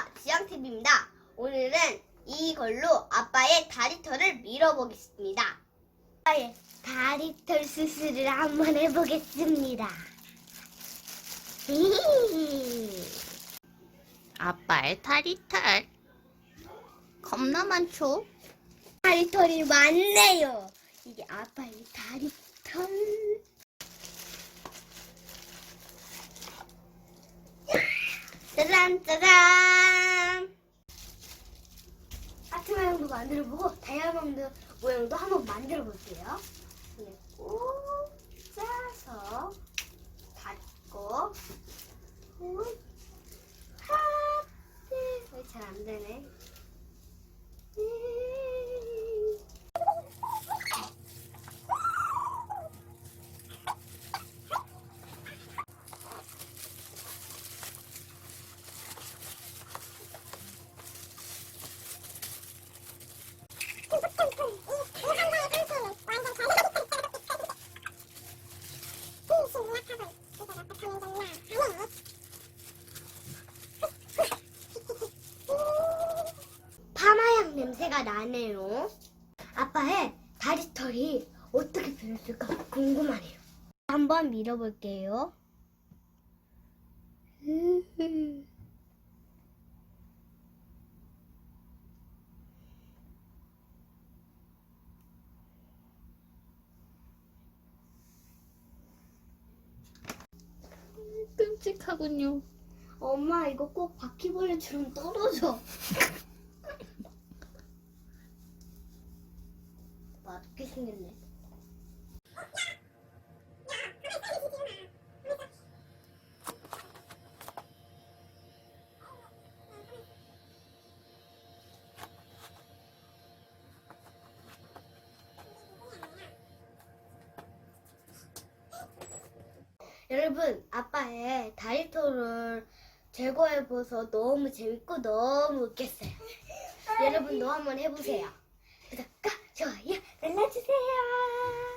안녕하세요. 지영TV입니다. 오늘은 이걸로 아빠의 다리털을 밀어보겠습니다. 아빠의 다리털 수술을 한번 해보겠습니다. 아빠의 다리털 겁나 많죠? 다리털이 많네요. 이게 아빠의 다리털. 짜잔 짜잔. 하트 모양도 만들어보고 다이아몬드 모양도 한번 만들어볼게요. 이렇게 꾹 짜서 닫고 꾹 하트 왜잘 안 되네. 파마향 냄새가 나네요. 아빠의 다리털이 어떻게 변했을까 궁금하네요. 한번 밀어볼게요. 끔찍하군요. 엄마 이거 꼭 바퀴벌레처럼 떨어져. 맛있게 생겼네. 여러분, 아빠의 다리털을 제거해봐서 너무 재밌고 너무 웃겼어요. 여러분도 한번 해보세요. 구독과 좋아요 눌러주세요.